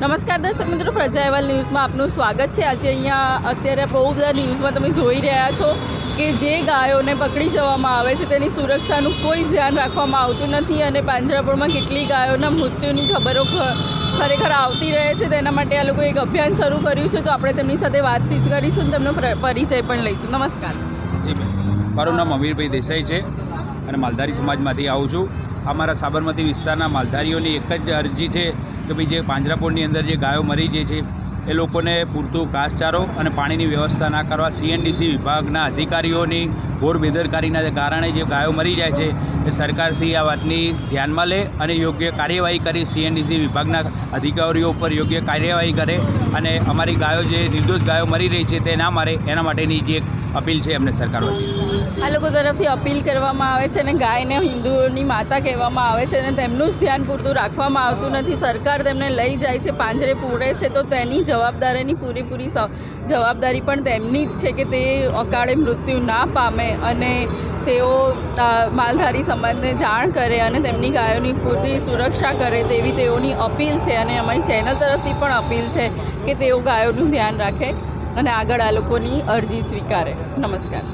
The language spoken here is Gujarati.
નમસ્કાર દર્શક મિત્રો પ્રજાએવાલ ન્યૂઝમાં આપનું સ્વાગત છે. આજે અહીંયા અત્યારે બહુ બધા ન્યૂઝમાં તમે જોઈ રહ્યા છો કે જે ગાયોને પકડી જવામાં આવે છે, તેની સુરક્ષાનું કોઈ ધ્યાન રાખવામાં આવતું નથી અને પાંજરાપોળમાં કેટલી ગાયોના મૃત્યુની ખબરો ખરેખર આવતી રહે છે. તેના માટે આ લોકોએ એક અભિયાન શરૂ કર્યું છે. તો આપણે તેમની સાથે વાતચીત કરીશું અને તેમનો પરિચય પણ લઈશું. નમસ્કાર. જી મારું નામ અમીરભાઈ દેસાઈ છે અને માલધારી સમાજમાંથી આવું છું. અમારા સાબરમતી વિસ્તારના માલધારીઓની એક જ અરજી છે કે ભાઈ જે પાંજરાપોળની અંદર જે ગાયો મરી જાય છે, એ લોકોને પૂરતું ઘાસચારો અને પાણીની વ્યવસ્થા ના કરવા સીએનડીસી વિભાગના અધિકારીઓની ઘોર બેદરકારીના કારણે જે ગાયો મરી જાય છે, એ સરકારશ્રી આ વાતની ધ્યાનમાં લે અને યોગ્ય કાર્યવાહી કરી. સીએનડીસી વિભાગના અધિકારીઓ ઉપર યોગ્ય કાર્યવાહી કરે અને અમારી ગાયો જે, નિર્દોષ ગાયો મરી રહી છે, તે ના મારે, એના માટેની જે અપીલ છે એમને સરકાર વતી. આ લોકો તરફથી અપીલ કરવામાં આવે છે અને ગાયને હિન્દુઓની માતા કહેવામાં આવે છે અને તેમનું જ ધ્યાન પૂરતું રાખવામાં આવતું નથી. સરકાર તેમને લઈ જાય છે, પાંજરે પૂરે છે, તો તેની જવાબદારીની પૂરેપૂરી જવાબદારી પણ તેમની જ છે કે તે અકાળે મૃત્યુ ના પામે અને તેઓ માલધારી સમાજને જાણ કરે અને તેમની ગાયોની પૂરતી સુરક્ષા કરે તેવી તેઓની અપીલ છે અને અમારી ચેનલ તરફથી પણ અપીલ છે કે તેઓ ગાયોનું ધ્યાન રાખે અને આગળ આ લોકોની અરજી સ્વીકારે. નમસ્કાર.